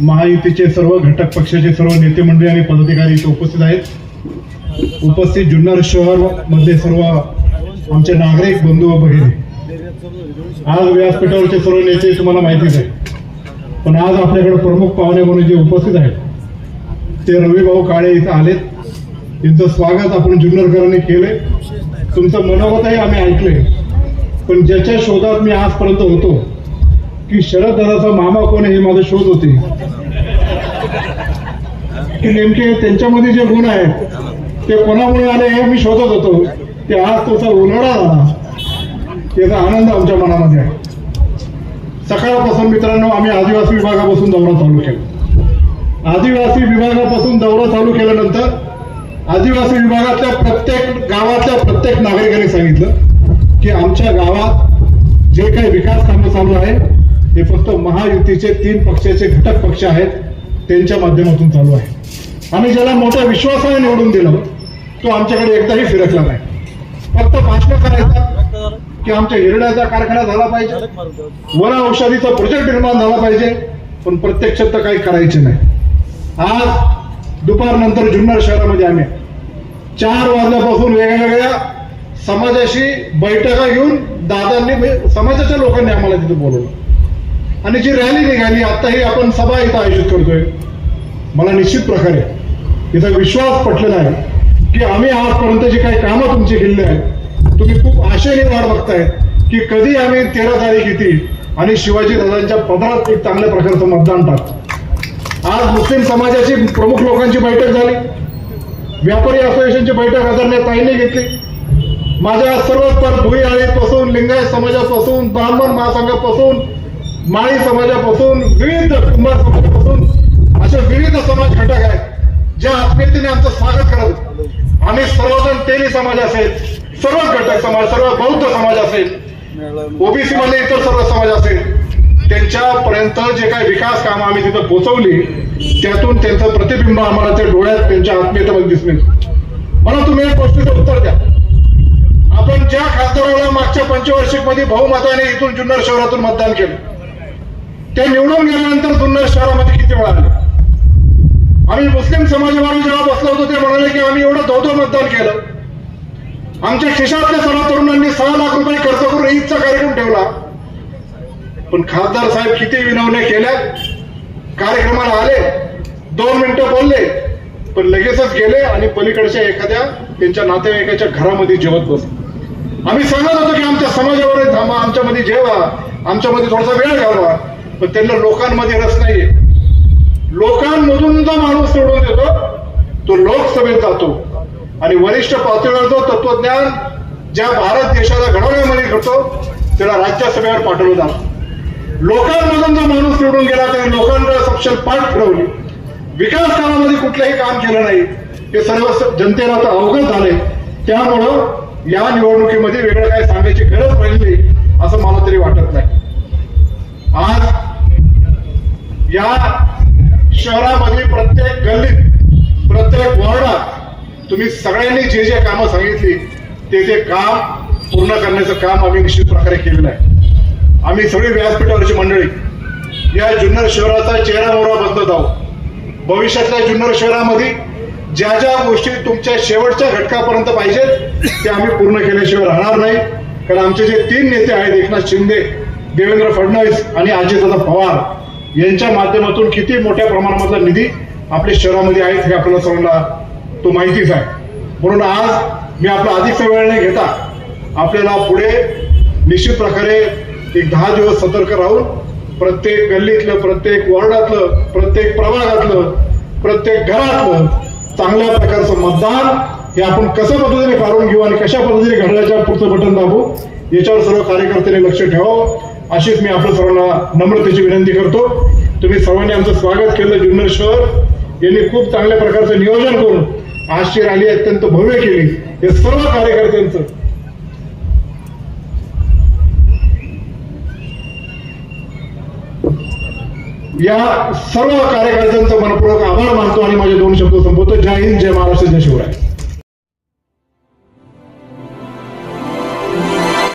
महायुतीचे सर्व घटक पक्षाचे सर्व नेते मंडळी आणि पदाधिकारी इथे उपस्थित आहेत. उपस्थित जुन्नर शहर मधले सर्व आमचे नागरिक बंधू व भगिनी. आज व्यासपीठावरचे सर्व नेते तुम्हाला माहितीच आहे. पण आज आपल्याकडे प्रमुख पाहुणे म्हणून जे उपस्थित आहेत ते रविभाऊ काळे इथं आलेत. त्यांचं स्वागत आपण जुन्नरकरांनी केले तुमचं मनोगतही आम्ही ऐकले पण ज्याच्या शोधात मी आजपर्यंत होतो की शरद दादाचा मामा कोण आहे हे माझा शोध होते. की नेमके त्यांच्यामध्ये जे गुण आहेत ते कोणामुळे आले हे मी शोधत होतो. ते आज तसा उन्हाळा झाला. त्याचा आनंद आमच्या मनामध्ये आहे. सकाळपासून मित्रांनो आम्ही आदिवासी विभागापासून दौरा चालू केला. आदिवासी विभागापासून दौरा चालू केल्यानंतर आदिवासी विभागातल्या प्रत्येक गावातल्या प्रत्येक नागरिकांनी सांगितलं की आमच्या गावात जे काही विकास कामं चालू आहे हे फक्त महायुतीचे तीन पक्षाचे घटक पक्ष आहेत त्यांच्या माध्यमातून चालू आहे. आम्ही ज्याला मोठ्या विश्वासाने निवडून दिलं तो आमच्याकडे एकदाही फिरकला नाही. फक्त भाषण करायचा की आमच्या हिरड्याचा कारखाना झाला पाहिजे. वन औषधीचा प्रोजेक्ट निर्माण झाला पाहिजे पण प्रत्यक्षात तर काही करायचे नाही. आज दुपारनंतर जुन्नर शहरामध्ये आम्ही चार वाजल्यापासून वेगवेगळ्या समाजाशी बैठका घेऊन दादांनी म्हणजे समाजाच्या लोकांनी आम्हाला तिथे बोलवलं. आणि जी रॅली निघाली आताही आपण सभा इथं आयोजित करतोय. मला निश्चित प्रकारे इथं विश्वास पटलेला आहे की आम्ही आजपर्यंत जी काही कामं तुमची केलेली आहेत. तुम्ही खूप आशेने वाट बघताय की कधी आम्ही तेरा तारीख येते आणि शिवाजी दादांच्या पदरात एक चांगल्या प्रकारचं मतदान टाकतो आज मुस्लिम समाजाची प्रमुख लोकांची बैठक झाली. व्यापारी असोसिएशनची बैठक आदरणीय ताईने घेतली. माझ्या सर्वच भुई आळीपासून लिंगायत समाजापासून ब्राह्मण महासंघापासून माळी समाजापासून विविध कुंभार समाजापासून असे विविध समाज घटक आहेत ज्या आत्मीयतेने आमचं स्वागत करत आम्ही सर्वजण तेली समाज असेल सर्व घटक समाज सर्व बौद्ध समाज असेल ओबीसी मध्ये इतर सर्व समाज असेल त्यांच्यापर्यंत जे काही विकास कामं आम्ही तिथं पोहोचवली त्यातून त्यांचं प्रतिबिंब आम्हाला ते डोळ्यात त्यांच्या आत्मीयतेमध्ये दिसून मला तुम्ही एक गोष्टीचं उत्तर द्या. आपण ज्या खासदाराला मागच्या पंचवार्षिकमध्ये बहुमताने इथून जुन्नर शहरातून मतदान केलं ते निवडून गेल्यानंतर जुन्नर शहरामध्ये किती वेळा आले? आम्ही मुस्लिम समाजवादी जेव्हा बसलो होतो ते म्हणाले की आम्ही एवढं धोधो मतदान केलं. आमच्या खिशातल्या सर्व तरुणांनी सहा लाख रुपये खर्च करून ईदचा कार्यक्रम ठेवला. पण खासदार साहेब किती विनवण्या केल्या? कार्यक्रमाला आले दोन मिनिटं बोलले पण लगेचच गेले आणि पलीकडच्या एखाद्या त्यांच्या नातेवाईकाच्या घरामध्ये जेवत बसले. आम्ही सांगत होतो की आमच्या समाजावर थांबा आमच्यामध्ये जेवा आमच्यामध्ये थोडासा वेळ घालवा. पण त्यांना लोकांमध्ये रस नाहीये. लोकांमधून जो माणूस सोडून देतो तो लोकसभेत जातो. आणि वरिष्ठ पातळीवर जो तत्वज्ञान ज्या भारत देशाला घडवण्यामध्ये घडतो त्याला राज्यसभेवर पाठवलं जातं. लोकांमधून जो माणूस निवडून गेला त्याने लोकांना सक्षम पाठ फिरवली विकास कामामध्ये कुठलंही काम केलं नाही. हे सर्व जनतेला आता अवगत झालंय. त्यामुळं या निवडणुकीमध्ये वेगळं काय सांगायची गरज पडली असं मला तरी वाटत नाही. आज या शहरामध्ये प्रत्येक गल्लीत प्रत्येक वॉर्डात तुम्ही सगळ्यांनी जे जे कामं सांगितली ते ते काम पूर्ण करण्याचं काम आम्ही निश्चित प्रकारे केलेलं आहे. आम्ही सगळी व्यासपीठावरची मंडळी या जुन्नर शहराचा चेहरा मोहरा बदलत आहोत. भविष्यातल्या जुन्नर शहरामध्ये ज्या ज्या गोष्टी तुमच्या शेवटच्या घटकापर्यंत पाहिजेत ते आम्ही पूर्ण केल्याशिवाय राहणार नाही. कारण आमचे जे तीन नेते आहेत एकनाथ शिंदे देवेंद्र फडणवीस आणि अजितदादा पवार यांच्या माध्यमातून किती मोठ्या प्रमाणामधला निधी आपल्या शहरामध्ये आहेत हे आपल्याला सर्वांना तो माहितीच आहे. म्हणून आज मी आपला अधिकचा वेळ नाही घेता आपल्याला पुढे निश्चित प्रकारे एक दहा दिवस सतर्क राहून प्रत्येक गल्लीतलं प्रत्येक वॉर्डातलं प्रत्येक प्रभागातलं प्रत्येक घरातलं चांगल्या प्रकारचं मतदान हे आपण कसं पद्धतीने काढून घेऊ आणि कशा पद्धतीने घडण्याच्या पुढचं बटन दाबू याच्यावर सर्व कार्यकर्त्यांनी लक्ष ठेवावं. अशीच मी आपल्या सर्वांना नम्रतेची विनंती करतो. तुम्ही सर्वांनी आमचं स्वागत केलं जुन्नर शहर. यांनी खूप चांगल्या प्रकारचं नियोजन करून आजची रॅली अत्यंत भव्य केली. हे सर्व कार्यकर्त्यांचं. या सर्व कार्यकर्त्यांचं मनपूर्वक आभार मानतो आणि माझे दोन शब्द संपवतो. जय हिंद जय महाराष्ट्र जय शिवराय.